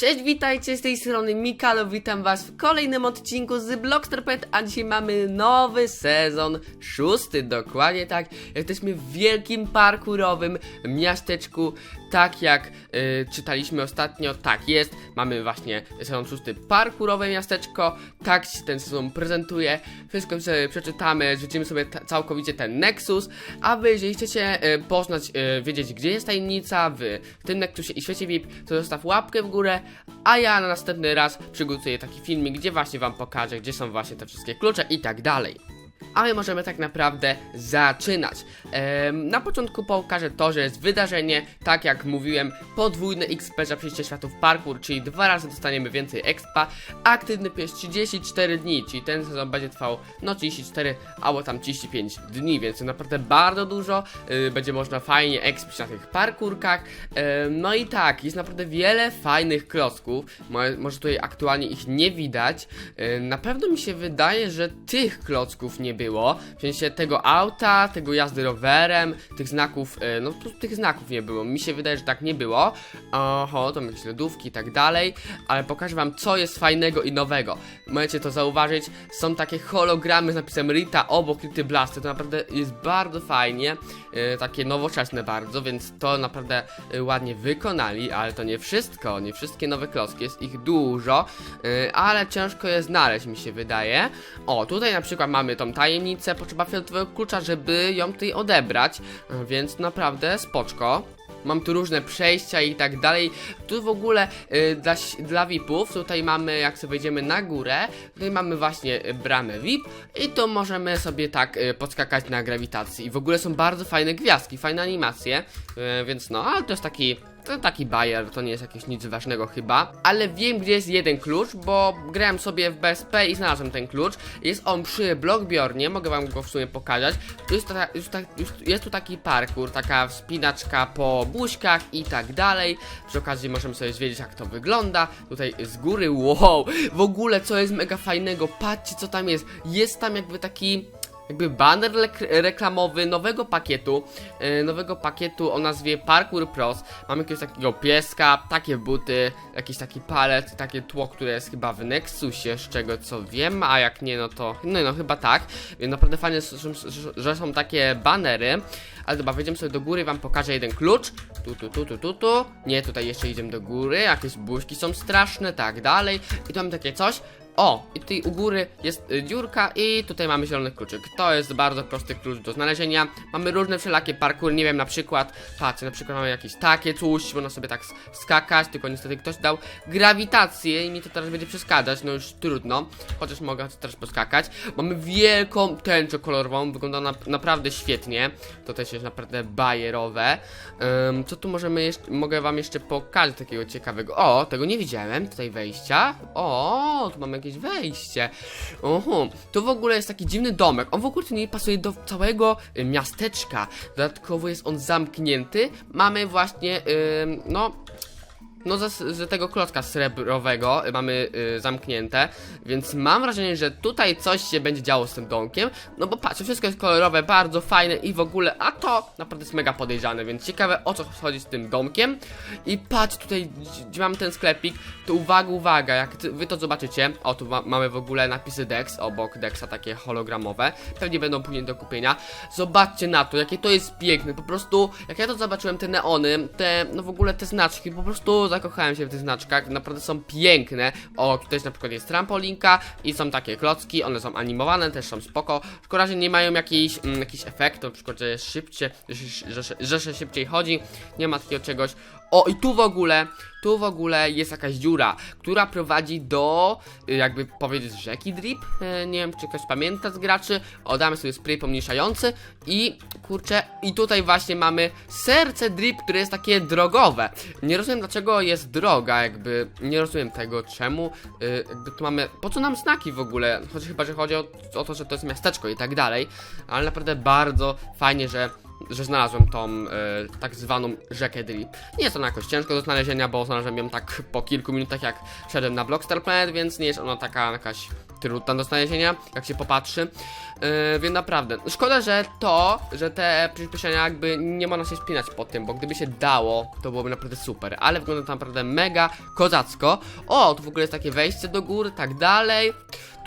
Cześć, witajcie z tej strony Mikalo, witam was w kolejnym odcinku z Blocksterpet, a dzisiaj mamy nowy sezon, szósty dokładnie tak. Jesteśmy w wielkim parkurowym miasteczku, tak jak y, czytaliśmy ostatnio, tak jest. Mamy właśnie sezon szósty parkurowe miasteczko, tak się ten sezon prezentuje. Wszystko sobie przeczytamy, rzucimy sobie całkowicie ten Nexus, a wy jeżeli chcecie y, poznać, y, wiedzieć gdzie jest tajemnica w tym Nexusie i świecie VIP, to zostaw łapkę w górę, a ja na następny raz przygotuję taki filmik, gdzie właśnie wam pokażę, gdzie są właśnie te wszystkie klucze i tak dalej. A my możemy tak naprawdę zaczynać. Em, na początku pokażę to, że jest wydarzenie, tak jak mówiłem, podwójne XP za przejście światów parkour, czyli dwa razy dostaniemy więcej expa. Aktywny jest 34 dni, czyli ten sezon będzie trwał no 34 albo tam 35 dni, więc naprawdę bardzo dużo. y, będzie można fajnie expić na tych parkurkach. No i tak, jest naprawdę wiele fajnych klocków. Mo może tutaj aktualnie ich nie widać. Em, na pewno mi się wydaje, że tych klocków nie było. W sensie tego auta, tego jazdy rowerem, tych znaków, e, no tych znaków nie było. Mi się wydaje, że tak nie było. Oho, to jakieś lodówki i tak dalej. Ale pokażę wam, co jest fajnego i nowego. Możecie to zauważyć. Są takie hologramy z napisem Rita obok Rity Blasty. To naprawdę jest bardzo fajnie. E, takie nowoczesne bardzo, więc to naprawdę e, ładnie wykonali, ale to nie wszystko. Nie wszystkie nowe klocki, jest ich dużo, ale ciężko je znaleźć, mi się wydaje. O, tutaj na przykład mamy tą tajemnicę, potrzeba fioletowego klucza, żeby ją tutaj odebrać, e, więc naprawdę spoczko. Mam tu różne przejścia i tak dalej. Tu w ogóle y, dla, dla VIP-ów, tutaj mamy, jak sobie wejdziemy na górę, tutaj mamy właśnie y, bramę VIP i tu możemy sobie tak y, podskakać na grawitacji. I w ogóle są bardzo fajne gwiazdki, fajne animacje, y, więc no, ale to jest taki to taki bajer, to nie jest jakieś nic ważnego chyba. Ale wiem, gdzie jest jeden klucz, bo grałem sobie w BSP i znalazłem ten klucz. Jest on przy Blockbiornie, mogę wam go w sumie pokazać. Jest, ta, ta, jest tu taki parkour, taka wspinaczka po buźkach i tak dalej. Przy okazji możemy sobie zwiedzić, jak to wygląda. Tutaj z góry, wow! W ogóle, co jest mega fajnego, patrzcie, co tam jest. Jest tam jakby taki jakby banner reklamowy nowego pakietu, e, nowego pakietu o nazwie Parkour Pros. Mamy jakiegoś takiego pieska, takie buty, jakiś taki palet, takie tło, które jest chyba w Nexusie, z czego co wiem, a jak nie, no to, no, no chyba tak. Więc naprawdę fajnie, że są takie banery. Ale dobra, wejdziemy sobie do góry, wam pokażę jeden klucz. Tu, tu, tu, tu, tu, tu. Nie, tutaj jeszcze idziemy do góry, jakieś buźki są straszne, tak dalej. I tu mamy takie coś. O, i tutaj u góry jest y, dziurka i tutaj mamy zielony kluczyk. To jest bardzo prosty klucz do znalezienia. Mamy różne wszelakie parkury, nie wiem, na przykład, patrzcie, na przykład mamy jakieś takie coś, można sobie tak skakać, tylko niestety ktoś dał grawitację i mi to teraz będzie przeszkadzać, no już trudno, chociaż mogę teraz poskakać. Mamy wielką tęczę kolorową, wygląda na, naprawdę świetnie, to też jest naprawdę bajerowe. Ym, co tu możemy jeszcze, mogę wam jeszcze pokazać takiego ciekawego, o, tego nie widziałem, tutaj wejścia, o, tu mamy jakieś wejście, oho, to w ogóle jest taki dziwny domek, on w ogóle nie pasuje do całego y, miasteczka, dodatkowo jest on zamknięty, mamy właśnie, no, no z, z tego klocka srebrowego mamy y, zamknięte, więc mam wrażenie, że tutaj coś się będzie działo z tym domkiem, no bo patrz, wszystko jest kolorowe, bardzo fajne i w ogóle, a to naprawdę jest mega podejrzane, więc ciekawe o co chodzi z tym domkiem. I patrz tutaj, gdzie mam ten sklepik, to uwaga, uwaga, jak ty, wy to zobaczycie, o tu ma, mamy w ogóle napisy Dex, obok Dexa takie hologramowe, pewnie będą później do kupienia, zobaczcie na to, jakie to jest piękne, po prostu, jak ja to zobaczyłem, te neony, te, no w ogóle te znaczki, po prostu zakochałem się w tych znaczkach, naprawdę są piękne. O, tutaj na przykład jest trampolinka i są takie klocki, one są animowane, też są spoko. Szkoda, że nie mają jakiejś, mm, jakiś efekt, na przykład, że szybciej, że, że, że, szybciej chodzi, nie ma takiego czegoś. O, i tu w ogóle, tu w ogóle jest jakaś dziura, która prowadzi do, y, jakby powiedzieć, rzeki Drip. E, nie wiem, czy ktoś pamięta z graczy. O, damy sobie spray pomniejszający i, kurczę, i tutaj właśnie mamy serce Drip, które jest takie drogowe. Nie rozumiem, dlaczego jest droga, jakby, nie rozumiem tego, czemu, jakby tu mamy, po co nam znaki w ogóle? Chodzi chyba, że chodzi o, o to, że to jest miasteczko i tak dalej, ale naprawdę bardzo fajnie, że że znalazłem tą e, tak zwaną rzekę Drip. Nie jest ona jakoś ciężko do znalezienia, bo znalazłem ją tak po kilku minutach jak szedłem na Blockstar Planet, więc nie jest ona taka jakaś trudna do znalezienia, jak się popatrzy. Yy, więc naprawdę, szkoda, że to, że te przyspieszenia jakby nie można się spinać po tym, bo gdyby się dało, to byłoby naprawdę super, ale wygląda to naprawdę mega kozacko. O, tu w ogóle jest takie wejście do góry, tak dalej.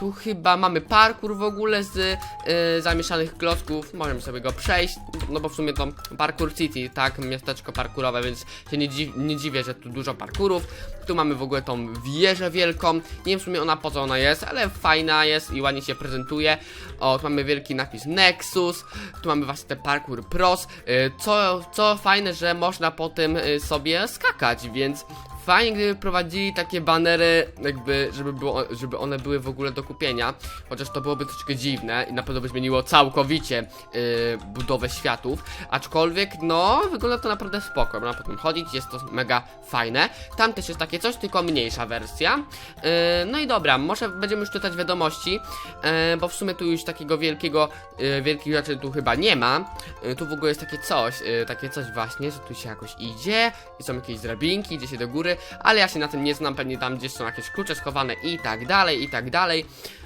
Tu chyba mamy parkour w ogóle z yy, zamieszanych klocków, możemy sobie go przejść, no bo w sumie to Parkour City, tak, miasteczko parkurowe, więc się nie, nie dziwię, że tu dużo parkurów. Tu mamy w ogóle tą wieżę wielką, nie wiem w sumie ona po co ona jest, ale fajna jest i ładnie się prezentuje. O, tu mamy wielki napis Nexus, tu mamy właśnie te Parkour Pros, yy, co, co fajne, że można po tym yy, sobie skakać, więc Fajnie, gdyby prowadzili takie banery, jakby, żeby, było, żeby one były w ogóle do kupienia. Chociaż to byłoby troszeczkę dziwne i na pewno by zmieniło całkowicie yy, budowę światów. Aczkolwiek, no, wygląda to naprawdę spoko. Można po tym chodzić, jest to mega fajne. Tam też jest takie coś, tylko mniejsza wersja. Yy, no i dobra, może będziemy już czytać wiadomości, yy, bo w sumie tu już takiego wielkiego, yy, wielkich rzeczy tu chyba nie ma. Yy, tu w ogóle jest takie coś, yy, takie coś właśnie, że tu się jakoś idzie i są jakieś drabinki, idzie się do góry, ale ja się na tym nie znam, pewnie tam gdzieś są jakieś klucze schowane i tak dalej, i tak dalej.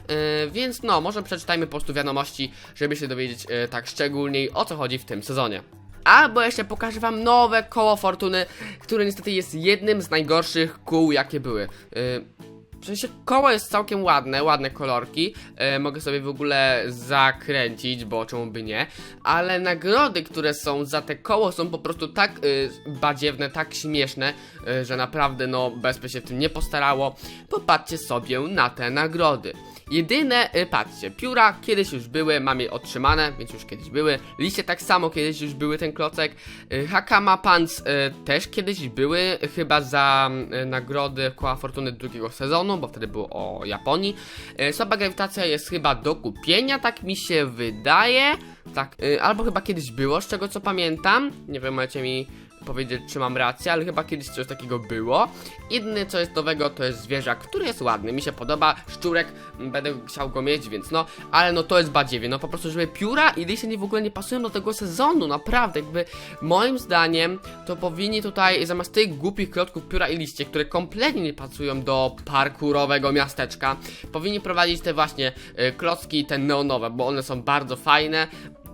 Yy, więc no, może przeczytajmy po prostu wiadomości, żeby się dowiedzieć yy, tak szczególniej o co chodzi w tym sezonie. Albo jeszcze pokażę wam nowe koło fortuny, które niestety jest jednym z najgorszych kół, jakie były. Yy, w sensie koło jest całkiem ładne, ładne kolorki. E, mogę sobie w ogóle zakręcić, bo czemu by nie. Ale nagrody, które są za te koło są po prostu tak y, badziewne, tak śmieszne, y, że naprawdę no BSP się w tym nie postarało. Popatrzcie sobie na te nagrody. Jedyne, y, patrzcie, pióra kiedyś już były, mam je otrzymane, więc już kiedyś były. Liście tak samo kiedyś już były ten klocek. Y, Hakama Pants y, też kiedyś były, chyba za nagrody Koła Fortuny drugiego sezonu, bo wtedy było o Japonii. Słaba grawitacja jest chyba do kupienia, tak mi się wydaje. Tak, albo chyba kiedyś było, z czego co pamiętam. Nie wiem, możecie mi powiedzieć, czy mam rację, ale chyba kiedyś coś takiego było. Jedyne co jest nowego to jest zwierzak, który jest ładny, mi się podoba, szczurek, m, będę chciał go mieć, więc no, ale no to jest badziewie, no po prostu, żeby pióra i liście w ogóle nie pasują do tego sezonu, naprawdę, jakby moim zdaniem to powinni tutaj zamiast tych głupich klocków pióra i liście, które kompletnie nie pasują do parkurowego miasteczka, powinni prowadzić te właśnie y, klocki, te neonowe, bo one są bardzo fajne,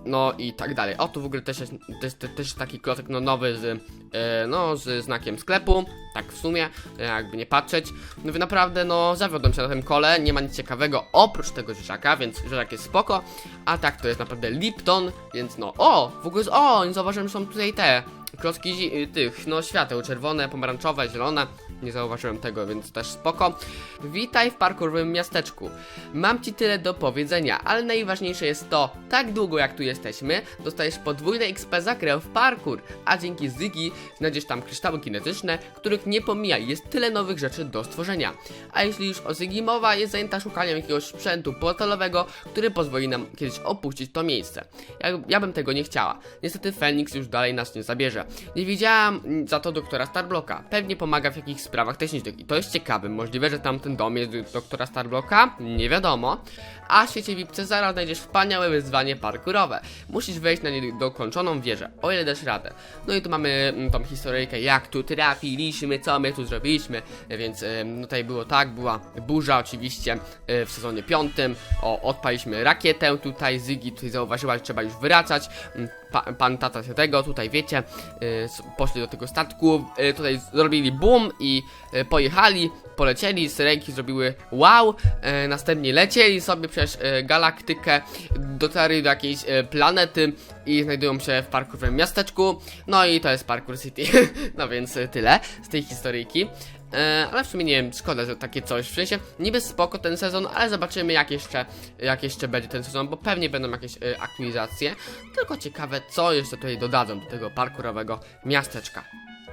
no i tak dalej. O, tu w ogóle też jest też, też, taki klocek no, nowy z, e, no, z znakiem sklepu, tak w sumie, e, jakby nie patrzeć. No wy naprawdę, no, zawiodłem się na tym kole, nie ma nic ciekawego oprócz tego rzeczaka, więc rzeczak jest spoko, a tak to jest naprawdę Lipton, więc no, o, w ogóle, jest, o, nie zauważyłem, że są tutaj te klocki y, tych, no, świateł, czerwone, pomarańczowe, zielone, nie zauważyłem tego, więc też spoko. Witaj w parkurowym miasteczku. Mam ci tyle do powiedzenia, ale najważniejsze jest to, tak długo jak tu jesteśmy, dostajesz podwójne XP za grę w parkour, a dzięki Zygi znajdziesz tam kryształy kinetyczne, których nie pomijaj, jest tyle nowych rzeczy do stworzenia. A jeśli już o Zygi mowa, jest zajęta szukaniem jakiegoś sprzętu portalowego, który pozwoli nam kiedyś opuścić to miejsce. Ja, ja bym tego nie chciała. Niestety Fenix już dalej nas nie zabierze. Nie widziałam mm, za to doktora Starblocka. Pewnie pomaga w jakichś sprawach technicznych i to jest ciekawe. Możliwe, że tamten dom jest doktora Starblocka? Nie wiadomo. A w świecie VIP Cezara znajdziesz wspaniałe wyzwanie parkurowe. Musisz wejść na niedokończoną wieżę, o ile dasz radę. No i tu mamy mm, tą historyjkę, jak tu trafiliśmy, co my tu zrobiliśmy. Więc tutaj było tak, była burza oczywiście e, w sezonie piątym. O, odpaliśmy rakietę tutaj, Zygi tutaj zauważyła, że trzeba już wracać. Pa, pan tata się tego, tutaj wiecie, y, poszli do tego statku, y, tutaj zrobili boom i y, pojechali, polecieli, syrenki zrobiły wow, następnie lecieli sobie przez galaktykę, dotarli do jakiejś planety i znajdują się w parkurowym miasteczku, no i to jest Parkour City, no więc tyle z tej historyjki. E, ale w sumie nie wiem, szkoda, że takie coś. W sensie niby spoko ten sezon, ale zobaczymy jak jeszcze, jak jeszcze będzie ten sezon, bo pewnie będą jakieś e, aktualizacje. Tylko ciekawe, co jeszcze tutaj dodadzą do tego parkurowego miasteczka.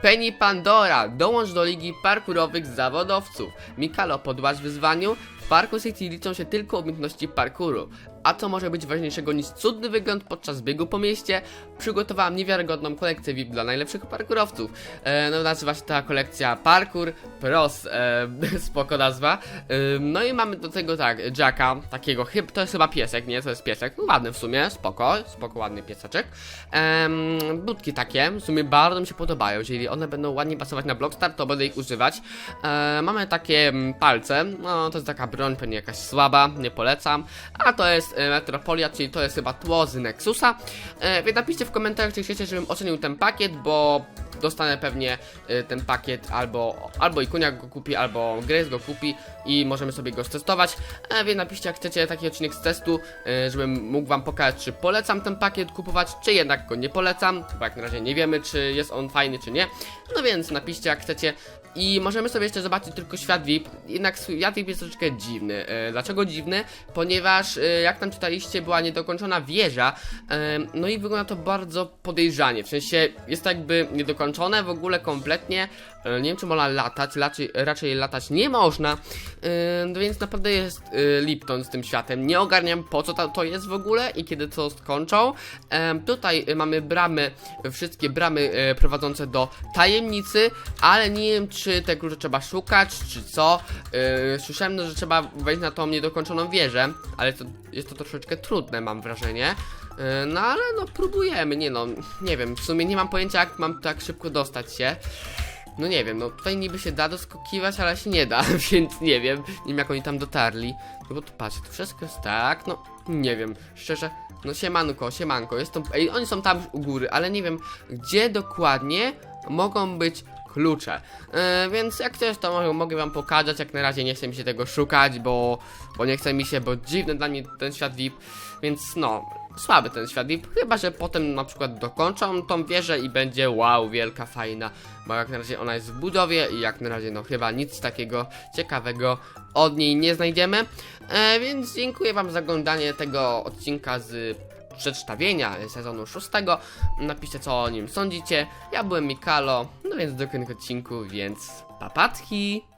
Penny Pandora, dołącz do ligi parkurowych zawodowców. Mikalo, podłaż wyzwaniu. W Parku City liczą się tylko umiejętności parkuru. A co może być ważniejszego niż cudny wygląd podczas biegu po mieście? Przygotowałam niewiarygodną kolekcję VIP dla najlepszych parkurowców. E, no nazywa się ta kolekcja Parkour Pros, e, spoko nazwa. E, no i mamy do tego tak, Jacka, takiego chyb, to jest chyba piesek, nie? To jest piesek, no, ładny w sumie, spoko, spoko, ładny pieseczek. Em, budki takie, w sumie bardzo mi się podobają, jeżeli one będą ładnie pasować na Blockstar, to będę ich używać. E, mamy takie mm, palce, no to jest taka broń, pewnie jakaś słaba, nie polecam. A to jest e, Metropolia, czyli to jest chyba tło z Nexusa. E, więc napiszcie w komentarzach, czy chcecie, żebym ocenił ten pakiet, bo dostanę pewnie e, ten pakiet albo, albo Ikuniak go kupi, albo Grace go kupi i możemy sobie go stestować. E, więc napiszcie, jak chcecie taki odcinek z testu, żebym mógł wam pokazać, czy polecam ten pakiet kupować, czy jednak go nie polecam, bo jak na razie nie wiemy, czy jest on fajny, czy nie. No więc napiszcie, jak chcecie. I możemy sobie jeszcze zobaczyć tylko świat VIP. Jednak świat VIP jest troszeczkę dziwny. E, dlaczego dziwny? Ponieważ, e, jak tam czytaliście, była niedokończona wieża. E, no i wygląda to bardzo podejrzanie. W sensie jest to jakby niedokończone w ogóle kompletnie. E, nie wiem, czy można latać. Raczej, raczej latać nie można. E, no więc naprawdę jest e, Lipton z tym światem. Nie ogarniam po co to, jest w ogóle i kiedy to skończą. E, tutaj mamy bramy, wszystkie bramy e, prowadzące do tajemnicy, ale nie wiem, czy te klucze trzeba szukać, czy co. E, słyszałem, no, że trzeba wejść na tą niedokończoną wieżę, ale to, jest to troszeczkę trudne, mam wrażenie. E, No ale no próbujemy, nie no, nie wiem, w sumie nie mam pojęcia jak mam tak szybko dostać się. No nie wiem, no tutaj niby się da doskakiwać, ale się nie da, więc nie wiem, nie wiem jak oni tam dotarli. No bo tu patrz, to wszystko jest tak, no nie wiem, szczerze, no siemanko, siemanko, jest to, ej, oni są tam u góry, ale nie wiem, gdzie dokładnie mogą być klucze. E, więc jak chcesz, to mogę, wam pokazać, jak na razie nie chcę mi się tego szukać, bo, bo nie chce mi się, bo dziwny dla mnie ten świat VIP, więc no, słaby ten świat VIP, chyba, że potem na przykład dokończą tą wieżę i będzie wow, wielka, fajna, bo jak na razie ona jest w budowie i jak na razie no chyba nic takiego ciekawego od niej nie znajdziemy, e, więc dziękuję wam za oglądanie tego odcinka z przedstawienia sezonu szóstego. Napiszcie co o nim sądzicie. Ja byłem Mikalo, no więc do kolejnych odcinku, więc papatki!